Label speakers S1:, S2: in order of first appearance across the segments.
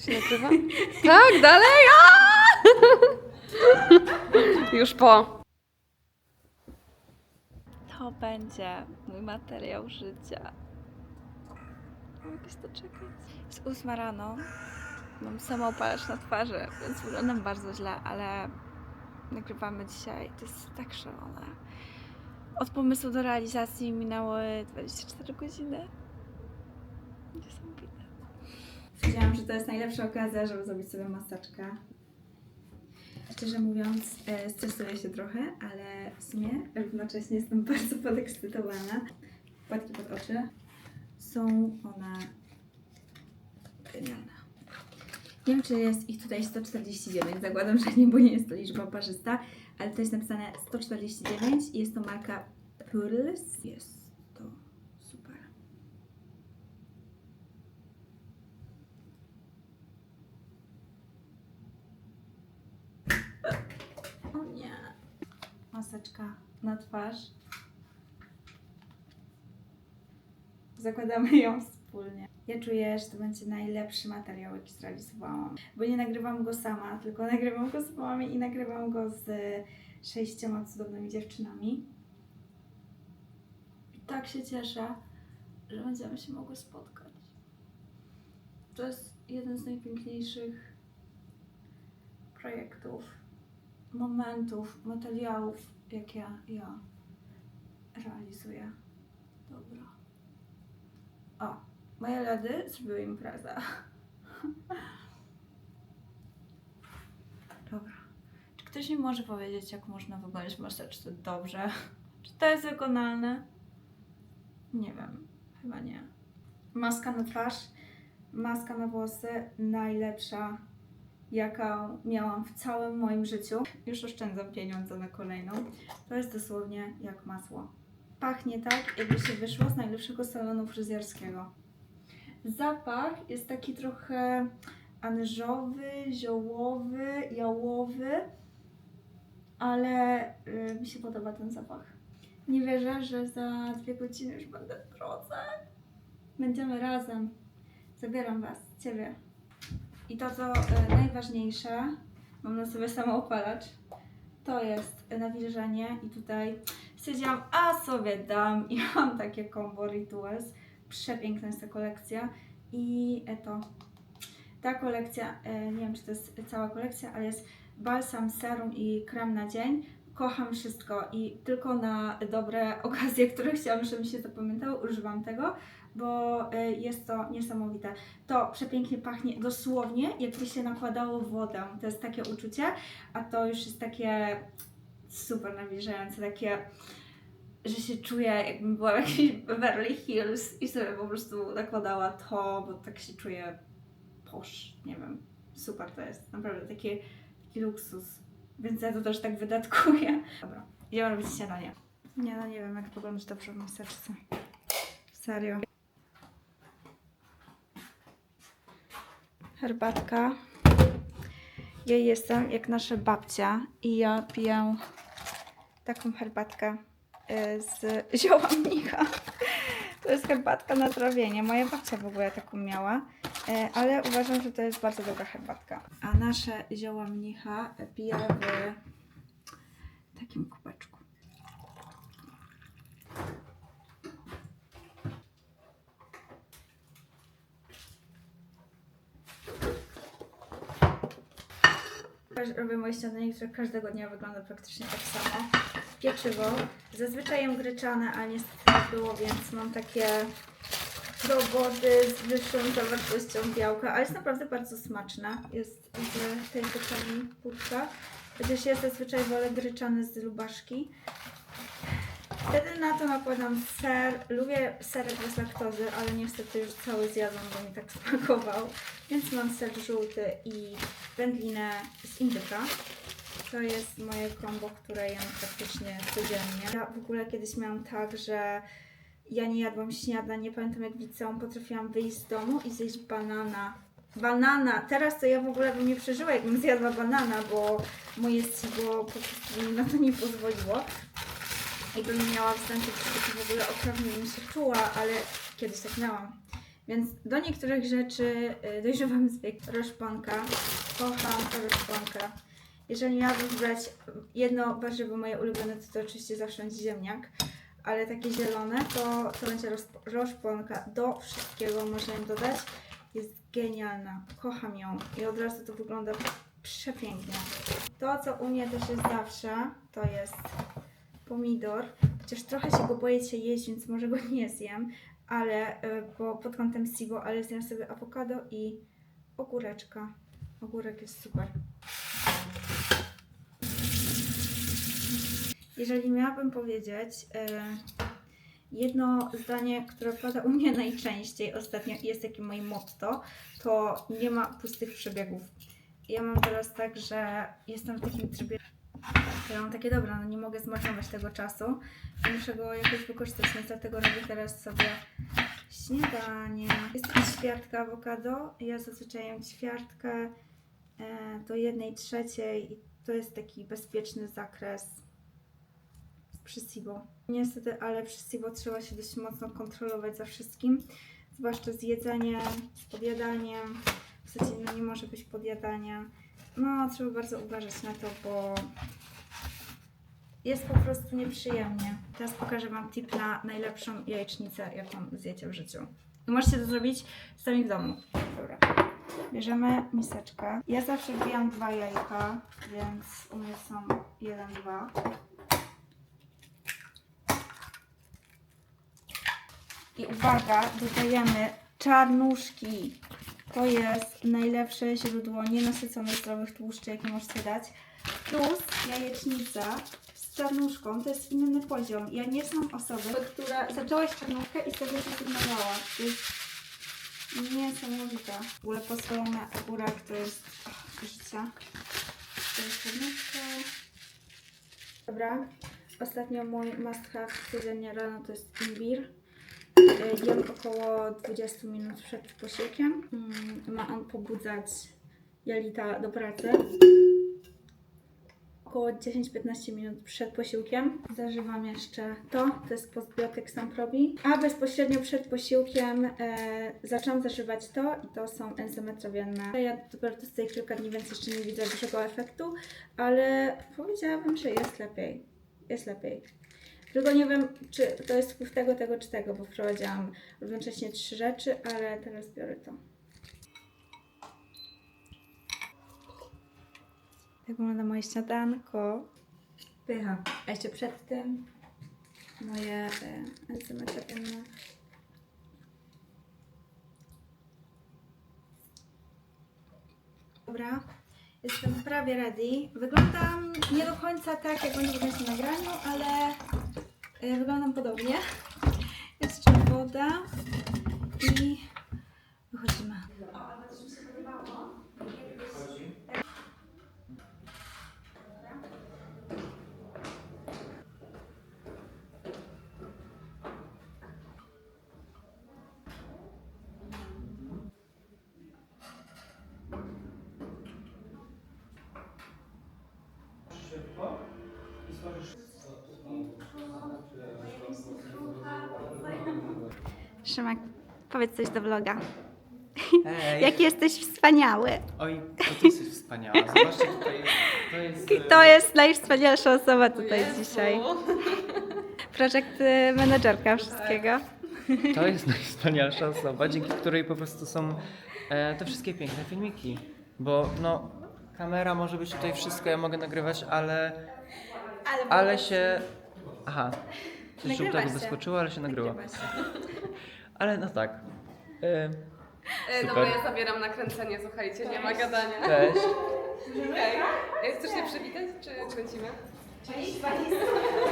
S1: Się nagrywa? Tak, dalej! Już po.
S2: To będzie mój materiał życia. Mogę się doczekać. Jest ósma rano. Mam samoopalacz na twarzy, więc wyglądam bardzo źle, ale nagrywamy dzisiaj. To jest tak szalone. Od pomysłu do realizacji minęły 24 godziny.
S3: Wiedziałam, że to jest najlepsza okazja, żeby zrobić sobie maseczkę. Szczerze mówiąc, e, stresuję się trochę, ale w sumie równocześnie jestem bardzo podekscytowana. Płatki pod oczy. Są one genialne. Nie wiem, czy jest ich tutaj 149. Zakładam, że nie, bo nie jest to liczba parzysta, ale to jest napisane 149 i jest to marka Pearls. Jest to super. O nie. Maseczka na twarz. Zakładamy ją wspólnie. Ja czuję, że to będzie najlepszy materiał, jaki zrealizowałam. Bo nie nagrywam go sama, tylko nagrywam go z mamami i nagrywam go z sześcioma cudownymi dziewczynami. I tak się cieszę, że będziemy się mogły spotkać. To jest jeden z najpiękniejszych projektów momentów, materiałów, jakie ja realizuję. Dobra. O, moje ledy zrobiły imprezę. Dobra. Czy ktoś mi może powiedzieć, jak można wyglądać maseczce dobrze? Czy to jest wykonalne? Nie wiem. Chyba nie. Maska na twarz, maska na włosy, najlepsza jaką miałam w całym moim życiu. Już oszczędzam pieniądze na kolejną. To jest dosłownie jak masło. Pachnie tak, jakby się wyszło z najlepszego salonu fryzjerskiego. Zapach jest taki trochę anyżowy, ziołowy, jałowy, ale y, mi się podoba ten zapach. Nie wierzę, że za dwie godziny już będę w drodze. Będziemy razem. Zabieram Was, Ciebie. I to, co e, najważniejsze, mam na sobie samoopalacz, to jest nawilżenie i tutaj stwierdziłam, a sobie dam i mam takie combo Rituals. Przepiękna jest ta kolekcja i e, to, ta kolekcja, e, nie wiem czy to jest cała kolekcja, ale jest balsam, serum i krem na dzień. Kocham wszystko i tylko na dobre okazje, które chciałam, żeby mi się zapamiętały, używam tego, bo e, jest to niesamowite to przepięknie pachnie dosłownie, jakby się nakładało wodę. To jest takie uczucie, a to już jest takie super nawilżające, takie, że się czuję, jakbym była w Beverly Hills i sobie po prostu nakładała to, bo tak się czuję posz, nie wiem. Super to jest, naprawdę taki, taki luksus. Więc ja to też tak wydatkuję. Dobra, idziemy robić śniadanie. Nie, no nie wiem, jak wyglądać dobrze w maseczce. Serio. Herbatka. Ja jestem jak nasza babcia i ja piję taką herbatkę y, z zioła mnicha. To jest herbatka na trawienie. Moja babcia w ogóle taką miała, y, ale uważam, że to jest bardzo dobra herbatka. A nasze zioła mnicha piję w takim kubeczku. Robię moje śniadanie, które każdego dnia wygląda praktycznie tak samo. Pieczywo. Zazwyczaj jem gryczane, ale niestety nie było, więc mam takie robody z wyższą zawartością białka, ale jest naprawdę bardzo smaczna. Jest z tej piekarni puszka. Chociaż ja zazwyczaj wolę gryczane z lubaszki. Wtedy na to nakładam ser. Lubię serek bez laktozy, ale niestety już cały zjadłam, bo mi tak smakował. Więc mam ser żółty i wędlinę z indyka. To jest moje kombo, które jem praktycznie codziennie. Ja w ogóle kiedyś miałam tak, że ja nie jadłam śniadań, nie pamiętam jak w liceum potrafiłam wyjść z domu i zjeść banana. Banana! Teraz to ja w ogóle bym nie przeżyła, jakbym zjadła banana, bo moje SIBO po prostu mi na to nie pozwoliło. I bym miała wstępy, to w ogóle okropnie bym się czuła, ale kiedyś tak miałam. Więc do niektórych rzeczy y, dojrzewamy z wieku. Roszponka. Kocham roszponkę. Jeżeli miałabym wybrać jedno warzywo moje ulubione, to, to oczywiście zawsze będzie ziemniak. Ale takie zielone, to, to będzie roszponka. Do wszystkiego można ją dodać. Jest genialna. Kocham ją. I od razu to wygląda przepięknie. To, co u mnie też jest zawsze, to jest pomidor. Chociaż trochę się go boję się jeść, więc może go nie zjem, ale y, bo pod kątem SIBO, ale zjem sobie awokado i ogóreczka. Ogórek jest super. Jeżeli miałabym powiedzieć y, jedno zdanie, które pada u mnie najczęściej ostatnio i jest takim moim motto, to nie ma pustych przebiegów. Ja mam teraz tak, że jestem w takim trybie, ja mam takie dobra, no nie mogę zmarnować tego czasu muszę go jakoś wykorzystać, więc dlatego robię teraz sobie śniadanie. Jest to ćwiartka awokado, ja zazwyczaj jem ćwiartkę e, do jednej trzeciej i to jest taki bezpieczny zakres przy SIBO. Niestety, ale przy SIBO trzeba się dość mocno kontrolować za wszystkim, zwłaszcza z jedzeniem, z podjadaniem. W zasadzie no nie może być podjadania. No, trzeba bardzo uważać na to, bo jest po prostu nieprzyjemnie. Teraz pokażę Wam tip na najlepszą jajecznicę, jaką zjecie w życiu. I możecie to zrobić sami w domu. Dobra. Bierzemy miseczkę. Ja zawsze wbijam dwa jajka, więc u mnie są jeden, dwa. I uwaga, dodajemy czarnuszki. To jest najlepsze źródło nienasyconych zdrowych tłuszczy, jakie możecie dać. Plus jajecznica z czarnuszką, to jest inny poziom. Ja nie znam osoby, która zaczęła czarnuszkę i tego zrezygnowała. To jest niesamowite. W ogóle posłone ogórek to jest ach, życie. To jest czarnuszka. Dobra. Ostatnio mój must have codziennie rano to jest imbir. Jem około 20 minut przed posiłkiem. Mm, Ma on pobudzać jelita do pracy. Około 10-15 minut przed posiłkiem. Zażywam jeszcze to, to jest postbiotyk Samprobi. A bezpośrednio przed posiłkiem e, zaczęłam zażywać to i to są enzymy trawienne. Ja dopiero testuję kilka dni, więc jeszcze nie widzę dużego efektu, ale powiedziałabym, że jest lepiej. Jest lepiej. Tylko nie wiem, czy to jest wpływ tego, tego czy tego, bo wprowadziłam równocześnie trzy rzeczy, ale teraz biorę to. Tak wygląda moje śniadanko. Pycha. A jeszcze przed tym moje trawienne. Dobra, jestem prawie ready. Wyglądam nie do końca tak, jak będzie widać na nagraniu, ale wyglądam podobnie. Jeszcze woda i wychodzimy. Szymek, powiedz coś do vloga.
S4: Hej!
S3: Jak jesteś wspaniały.
S4: Oj, to ty jesteś wspaniała. Zobaczcie, tutaj to jest... e,
S3: To jest najwspanialsza osoba tutaj dzisiaj. Projekt y, menedżerka wszystkiego.
S4: To jest najwspanialsza osoba, dzięki której po prostu są e, te wszystkie piękne filmiki. Bo no, kamera może być tutaj wszystko, ja mogę nagrywać, ale... Ale się... Aha. Coś
S3: Nagrywa
S4: żółtego
S3: się.
S4: wyskoczyło, ale się nagrywa. Ale no tak. E,
S1: E, No bo
S4: Super.
S1: ja zabieram nakręcenie, słuchajcie, nie ma gadania.
S4: cześć.
S1: Okej. E, Chcesz się przywitać, czy kręcimy?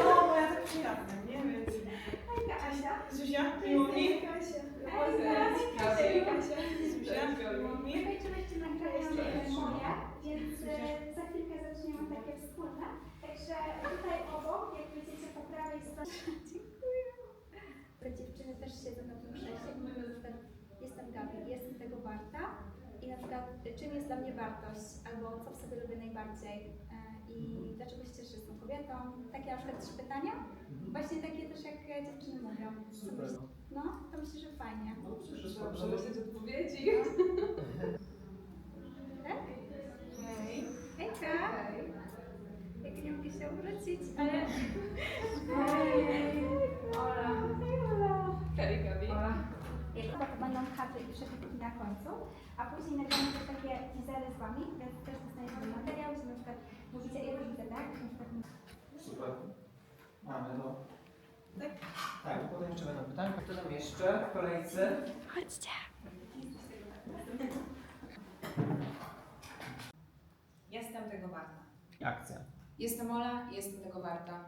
S5: No, bo ja tak przyjadam, nie? Więc... Zuzia, miło mi. Zuzia, miło mi.
S6: Oczywiście nagrania moje, więc e, za chwilkę zaczniemy takie wspólne. Także tutaj obok, jak widzicie po prawej stronie. Te dziewczyny też siedzą na tym krześle i mówią na przykład jestem Gabi, jestem tego warta i na przykład czym jest dla mnie wartość albo co w sobie lubię najbardziej e, i dlaczego się cieszę, jestem kobietą. Takie na przykład trzy pytania. Właśnie takie też jak dziewczyny mówią. Co byś-
S7: No, to myślę, że fajnie.
S1: Trzeba przemyśleć odpowiedzi.
S7: Tak? Hejka! Jak nie mogę się obrócić, ale... Hej! Ola! Hej, Ola!
S1: Hej, Gabi.
S7: Chyba to będą karty i przepytki na końcu, a później nagramy też takie teasery z Wami, więc też dostaniecie materiał, że na przykład mówicie, ja widzę, tak?
S4: Super. Mamy to. Tak? Tak, potem jeszcze będą pytania. Kto tam jeszcze w kolejce?
S3: Chodźcie.
S8: Jestem tego warta.
S4: Akcja.
S8: Jestem Ola, jestem tego warta.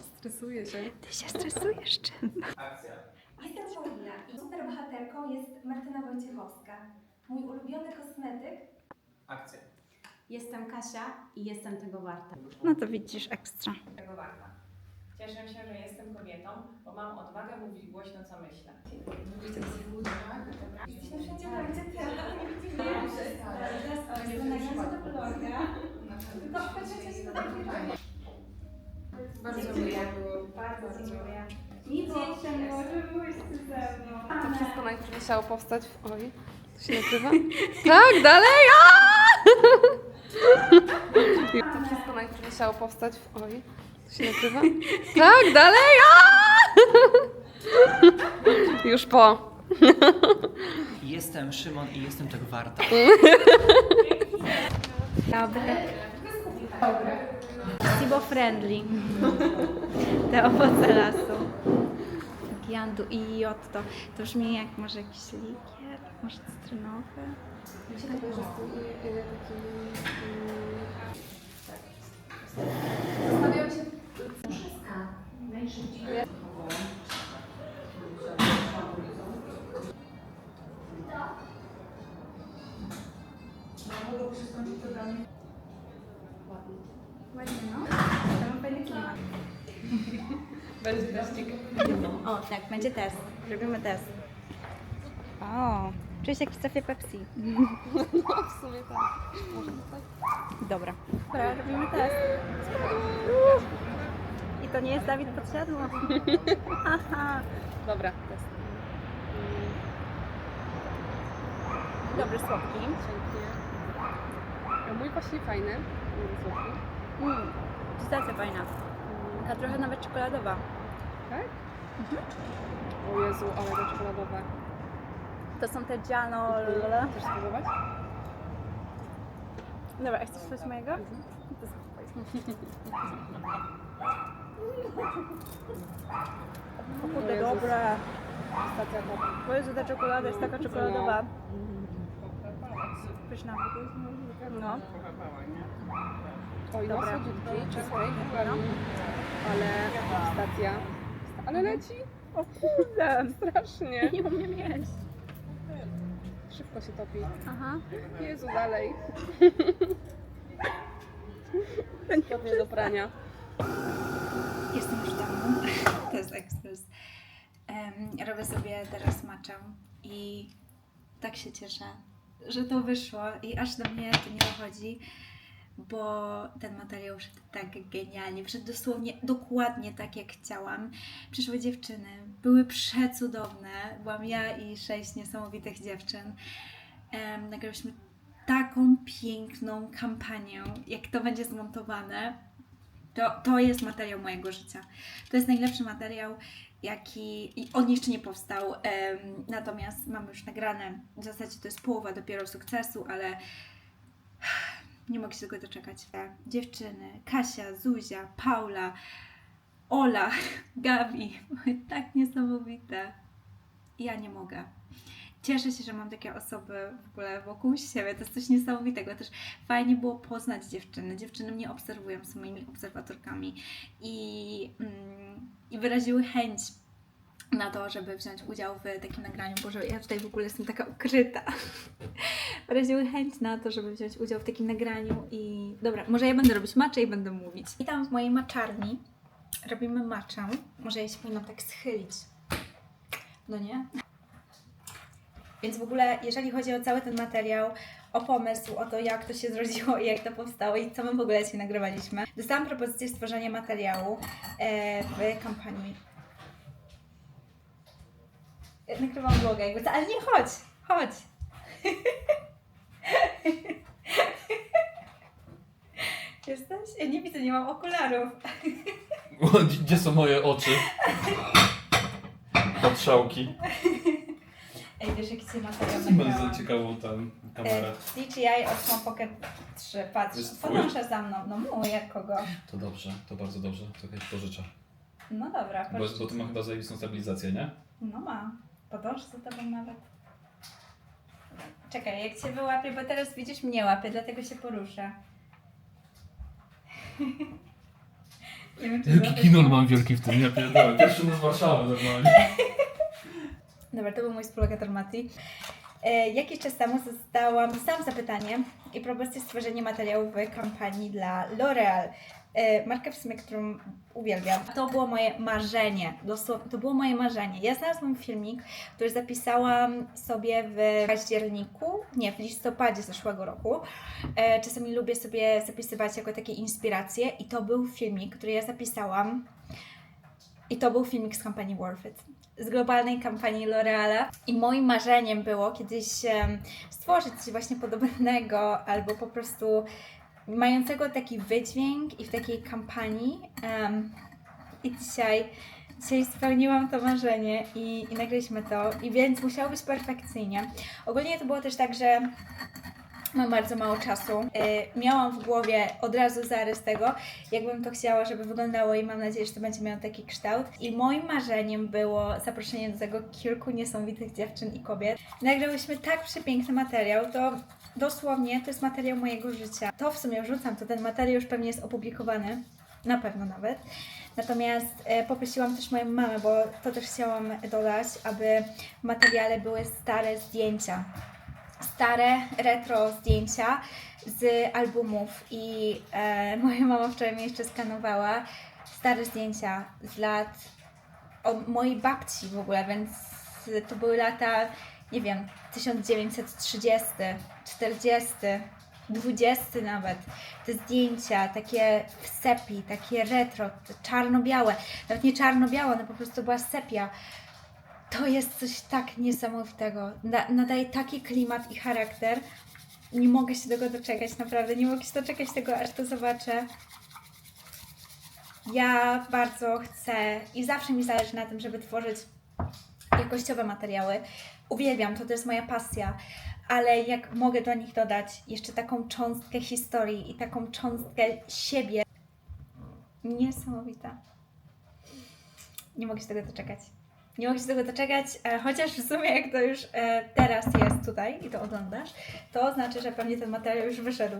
S1: Stresuję się.
S3: Ty się stresujesz czym?
S4: Akcja.
S7: Jestem Paulina i super bohaterką jest Martyna Wojciechowska. Mój ulubiony kosmetyk
S4: Akcja.
S8: Jestem Kasia i jestem tego warta.
S3: No to widzisz ekstra.
S8: Tego warta. Cieszę się, że jestem kobietą, bo mam odwagę mówić głośno, co myślę.
S7: Jesteśmy wszędzie tam, gdzie ty. Teraz o, jestem nagrana do bloga. Tylko coś dodać
S8: Bardzo miło.
S7: Bardzo dziękuję. Mi cieszę, że byłeś tu ze mną.
S1: To wszystko najpierw musiało powstać w... Oj, to się nagrywa? Tak, dalej! To wszystko najpierw musiało powstać w... Oj, to się nagrywa? Tak, dalej! Już po.
S4: Jestem Szymon i jestem tego warta.
S3: Dobre. Sibo friendly. Te owoce lasu. Giandu i Jotto. To brzmi jak może jakiś likier, może cytrynowy.
S1: Mi się kojarzy z tym y, takim... y, Zastanawiałam się...
S7: Ładnie, no. To.
S1: Będzie teścik.
S3: O, tak, będzie test. Robimy test. O, czuję się jak w strefie Pepsi.
S1: No, w sumie tak. Może tak?
S3: Dobra. Dobra, robimy test. I to nie jest Dawid Podsiadło. Aha.
S1: Dobra, test.
S3: Dobry, słodki.
S1: Dziękuję. Mój właśnie fajny. Słodki.
S3: Mm, pistacja fajna. Taka trochę nawet czekoladowa.
S1: Tak? O Jezu, ale to czekoladowe.
S3: To są te Giano...
S1: Chcesz spróbować?
S3: Dobra, a chcesz coś mojego? To O kurde,
S1: O Jezus.
S3: dobre.
S1: Stacja dobra.
S3: Bo Jezu, ta czekolada jest taka czekoladowa. Pyszna. No.
S1: Oj, no
S3: Dobra.
S1: słodziutki, czekaj, no. ale stacja. Ale leci
S3: O kurde.
S1: strasznie.
S3: Nie umiem jeść.
S1: Szybko się topi.
S3: Aha.
S1: Jezu, dalej. Spodnie do prania.
S3: Jestem już w domu. To jest ekspres. Em, robię sobie teraz maczę i tak się cieszę, że to wyszło i aż do mnie to nie dochodzi, bo ten materiał wszedł tak genialnie, wszedł dosłownie dokładnie tak jak chciałam. Przyszły dziewczyny, były przecudowne, byłam ja i sześć niesamowitych dziewczyn. Nagrałyśmy taką piękną kampanię, jak to będzie zmontowane, to, to jest materiał mojego życia. To jest najlepszy materiał, jaki. i On jeszcze nie powstał. em, natomiast mam już nagrane. W zasadzie to jest połowa dopiero sukcesu, ale nie mogę się tego doczekać. Dziewczyny, Kasia, Zuzia, Paula, Ola, Gabi. Tak niesamowite. Ja nie mogę. Cieszę się, że mam takie osoby w ogóle wokół siebie. To jest coś niesamowitego. Też fajnie było poznać dziewczyny. Dziewczyny mnie obserwują, są moimi obserwatorkami i, mm, i wyraziły chęć na to, żeby wziąć udział w takim nagraniu. Boże, ja tutaj w ogóle jestem taka ukryta. wyraziły chęć na to, żeby wziąć udział w takim nagraniu i dobra, może ja będę robić macze i będę mówić. Witam w mojej maczarni. Robimy maczę. Może ja się powinnam tak schylić. No nie? Więc w ogóle, jeżeli chodzi o cały ten materiał, o pomysł, o to, jak to się zrodziło i jak to powstało i co my w ogóle dzisiaj nagrywaliśmy, dostałam propozycję stworzenia materiału e, w kampanii nagrywam vloga jakby co, ale nie, chodź, chodź. Jesteś? Ja nie widzę, nie mam okularów.
S9: Gdzie są moje oczy? Patrzałki.
S3: Ej, wiesz jaki ci materiał
S9: Bardzo
S3: nagrałam?
S9: ciekawą tam kamerę.
S3: E, DJI Osmo Pocket 3, patrz,
S9: Jest twój?
S3: podąża za mną, no mój, jak kogo?
S9: To dobrze, to bardzo dobrze. To jakaś pożycza.
S3: No dobra,
S9: Bo, bo to ma chyba zajebistą stabilizację, nie?
S3: No ma, podąża za tobą nawet. Czekaj, jak cię wyłapię, bo teraz widzisz mnie łapie, dlatego się poruszę. Nie wiem, czy
S9: Jaki
S3: złapiesz-
S9: kinol mam wielki w tym, ja pierdolę. Pierwszy z Warszawy normalnie.
S3: Dobra, to był mój współlokator Mati. E, jakiś czas temu zostałam, dostałam zapytanie i propozycję stworzenia materiału w kampanii dla L'Oreal. E, markę w sumie, którą uwielbiam. To było moje marzenie, to było moje marzenie. Ja znalazłam filmik, który zapisałam sobie w październiku, nie, w listopadzie zeszłego roku. E, czasami lubię sobie zapisywać jako takie inspiracje i to był filmik, który ja zapisałam i to był filmik z kampanii Worth It z globalnej kampanii L'Oreala i moim marzeniem było kiedyś stworzyć coś właśnie podobnego albo po prostu mającego taki wydźwięk i w takiej kampanii em, i dzisiaj Dzisiaj spełniłam to marzenie i, i nagraliśmy to, i więc musiało być perfekcyjnie. Ogólnie to było też tak, że mam bardzo mało czasu. Y, miałam w głowie od razu zarys tego, jakbym to chciała, żeby wyglądało i mam nadzieję, że to będzie miało taki kształt. I moim marzeniem było zaproszenie do tego kilku niesamowitych dziewczyn i kobiet. Nagrałyśmy tak przepiękny materiał, to dosłownie to jest materiał mojego życia. To w sumie wrzucam, to ten materiał już pewnie jest opublikowany, na pewno nawet. Natomiast e, poprosiłam też moją mamę, bo to też chciałam dodać, aby w materiale były stare zdjęcia stare retro zdjęcia z albumów i e, moja mama wczoraj mnie jeszcze skanowała stare zdjęcia z lat od mojej babci w ogóle, więc to były lata, nie wiem, 1930, 40, 20 nawet. Te zdjęcia takie w sepi, takie retro, czarno-białe, nawet nie czarno-białe, one po prostu była sepia. To jest coś tak niesamowitego. Na, nadaje taki klimat i charakter. Nie mogę się tego doczekać, naprawdę. Nie mogę się doczekać tego, aż to zobaczę. Ja bardzo chcę i zawsze mi zależy na tym, żeby tworzyć jakościowe materiały. Uwielbiam to, to jest moja pasja, ale jak mogę do nich dodać jeszcze taką cząstkę historii i taką cząstkę siebie, niesamowita. Nie mogę się tego doczekać. Nie mogę się tego doczekać, e, chociaż w sumie jak to już e, teraz jest tutaj i to oglądasz, to znaczy, że pewnie ten materiał już wyszedł.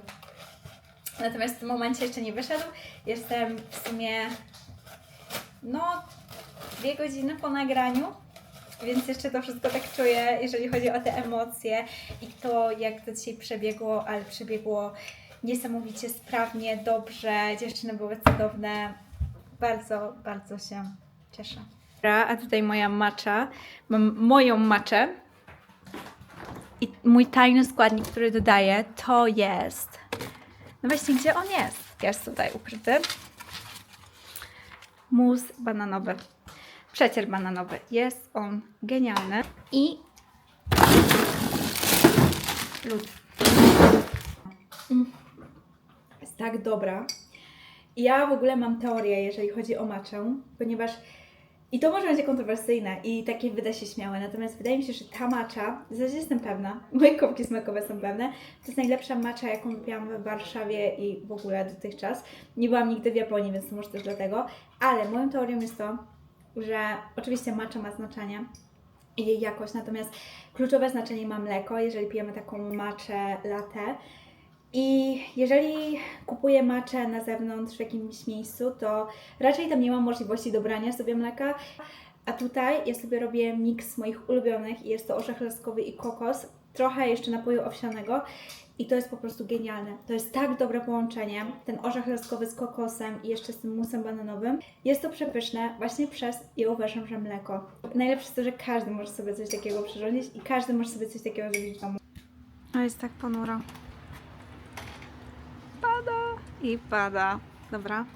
S3: Natomiast w tym momencie jeszcze nie wyszedł. Jestem w sumie no dwie godziny po nagraniu, więc jeszcze to wszystko tak czuję, jeżeli chodzi o te emocje i to, jak to dzisiaj przebiegło, ale przebiegło niesamowicie sprawnie, dobrze. Dziewczyny były cudowne. Bardzo, bardzo się cieszę. A tutaj moja macza. Mam moją maczę. I mój tajny składnik, który dodaję, to jest. No właśnie, gdzie on jest? Jest tutaj ukryty. Mus bananowy. Przecier bananowy. Jest on genialny. I lód. Mm. Jest tak dobra. Ja w ogóle mam teorię, jeżeli chodzi o maczę, ponieważ i to może będzie kontrowersyjne i takie wyda się śmiałe, natomiast wydaje mi się, że ta macza, w jestem pewna, moje kubki smakowe są pewne, to jest najlepsza macza, jaką piłam w Warszawie i w ogóle dotychczas. Nie byłam nigdy w Japonii, więc to może też dlatego, ale moją teorią jest to, że oczywiście macza ma znaczenie jej jakość, natomiast kluczowe znaczenie ma mleko, jeżeli pijemy taką maczę latte. I jeżeli kupuję maczę na zewnątrz w jakimś miejscu, to raczej tam nie mam możliwości dobrania sobie mleka. A tutaj ja sobie robię miks moich ulubionych i jest to orzech laskowy i kokos, trochę jeszcze napoju owsianego i to jest po prostu genialne. To jest tak dobre połączenie, ten orzech laskowy z kokosem i jeszcze z tym musem bananowym. Jest to przepyszne właśnie przez, ja uważam, że mleko. Najlepsze jest to, że każdy może sobie coś takiego przyrządzić i każdy może sobie coś takiego zrobić w domu. A jest tak ponuro pada i pada. Dobra,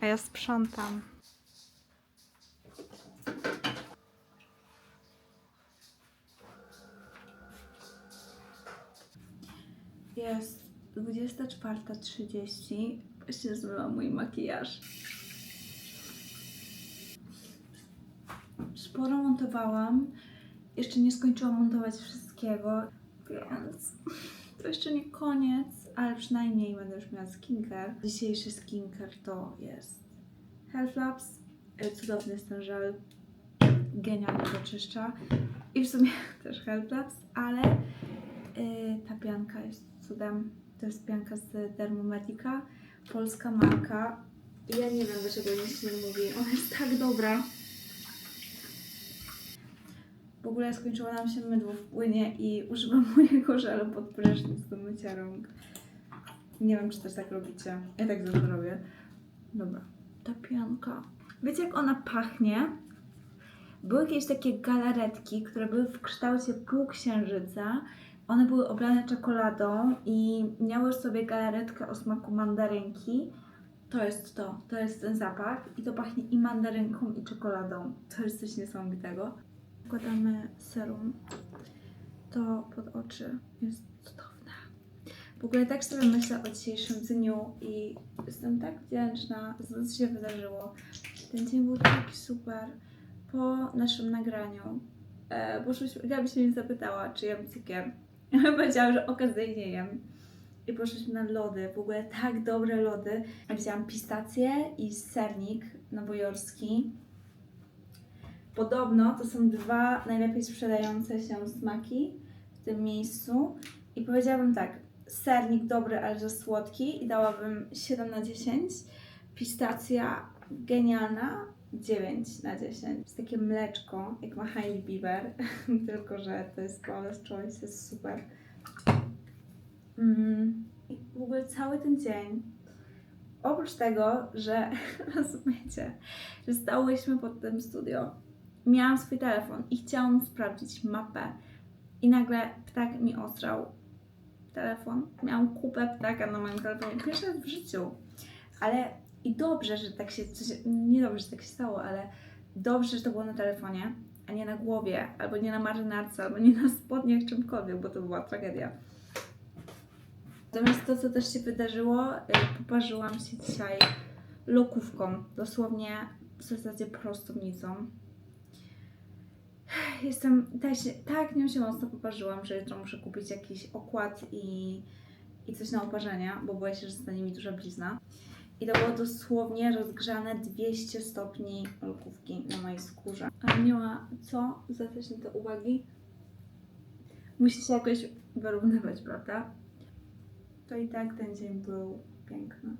S3: a ja sprzątam. Jest 24.30. Właśnie zmyłam mój makijaż. Sporo montowałam. Jeszcze nie skończyłam montować wszystkiego, więc to jeszcze nie koniec ale przynajmniej będę już miała skincare. Dzisiejszy skincare to jest Health Labs. E, Cudowny jest ten. Genialnie go czyszcza. I w sumie też Health Labs, ale y, ta pianka jest cudem. To jest pianka z Dermomedica. Polska marka. Ja nie wiem, dlaczego nikt nie mówi. Ona jest tak dobra. W ogóle skończyło nam się mydło w płynie i używam mojego żelu pod prysznic do mycia rąk. Nie wiem, czy też tak robicie. Ja tak zawsze robię. Dobra. Ta pianka. Wiecie, jak ona pachnie? Były jakieś takie galaretki, które były w kształcie półksiężyca. One były oblane czekoladą i miały sobie galaretkę o smaku mandarynki. To jest to, to jest ten zapach i to pachnie i mandarynką i czekoladą. To jest coś niesamowitego. Wkładamy serum. To pod oczy jest. W ogóle tak sobie myślę o dzisiejszym dniu i jestem tak wdzięczna za to, co się wydarzyło. Ten dzień był taki super. Po naszym nagraniu e, poszłyśmy, Gabi się mnie zapytała, czy jem cukier. Ja powiedziałam, że okazyjnie jem. I poszliśmy na lody, w ogóle tak dobre lody. Wzięłam pistację i sernik nowojorski. Podobno to są dwa najlepiej sprzedające się smaki w tym miejscu. I powiedziałabym tak, sernik dobry, ale że słodki i dałabym 7 na 10. Pistacja genialna, 9 na 10. Jest takie mleczko, jak ma Hailey Bieber, tylko że to jest Paula's Choice, jest super. Mm. W ogóle cały ten dzień, oprócz tego, że rozumiecie, że stałyśmy pod tym studio, miałam swój telefon i chciałam sprawdzić mapę i nagle ptak mi ostrał telefon. Miałam kupę ptaka na moim telefonie, pierwszy raz w życiu. Ale i dobrze, że tak się, coś, nie dobrze, że tak się stało, ale dobrze, że to było na telefonie, a nie na głowie, albo nie na marynarce, albo nie na spodniach, czymkolwiek, bo to była tragedia. Natomiast to, co też się wydarzyło, y, poparzyłam się dzisiaj lokówką, dosłownie w zasadzie prostownicą. Jestem, tak, tak nią się mocno poparzyłam, że jutro muszę kupić jakiś okład i, i coś na oparzenie, bo boję się, że stanie mi duża blizna. I to było dosłownie rozgrzane 200 stopni lokówki na mojej skórze. Nie ma co zwracać na te uwagi. Musi się jakoś wyrównywać, prawda? To i tak ten dzień był piękny.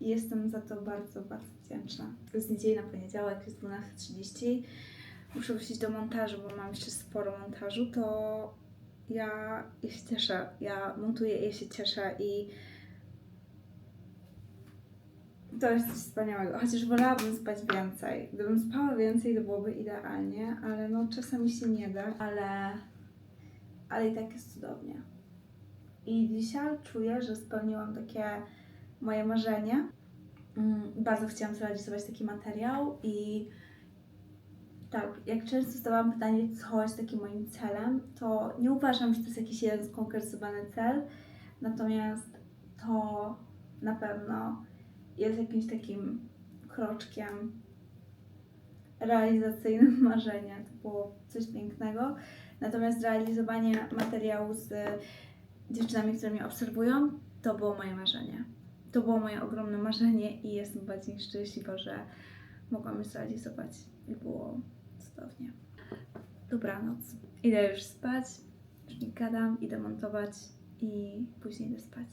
S3: Jestem za to bardzo, bardzo wdzięczna. To jest niedziela na poniedziałek, jest 12.30. Muszę wrócić do montażu, bo mam jeszcze sporo montażu, to ja, ja się cieszę. Ja montuję i ja się cieszę i to jest coś wspaniałego. Chociaż wolałabym spać więcej. Gdybym spała więcej, to byłoby idealnie, ale no czasami się nie da, ale, ale i tak jest cudownie. I dzisiaj czuję, że spełniłam takie moje marzenie. Mm, Bardzo chciałam zrealizować taki materiał i tak, jak często dostawałam pytanie, co jest takim moim celem, to nie uważam, że to jest jakiś jeden skonkretyzowany cel, natomiast to na pewno jest jakimś takim kroczkiem realizacyjnym marzenia. To było coś pięknego. Natomiast realizowanie materiału z dziewczynami, które mnie obserwują, to było moje marzenie. To było moje ogromne marzenie i jestem bardziej szczęśliwa, że mogłam je zrealizować i było cudownie. Dobranoc. Idę już spać, już nie gadam, idę montować i później idę spać.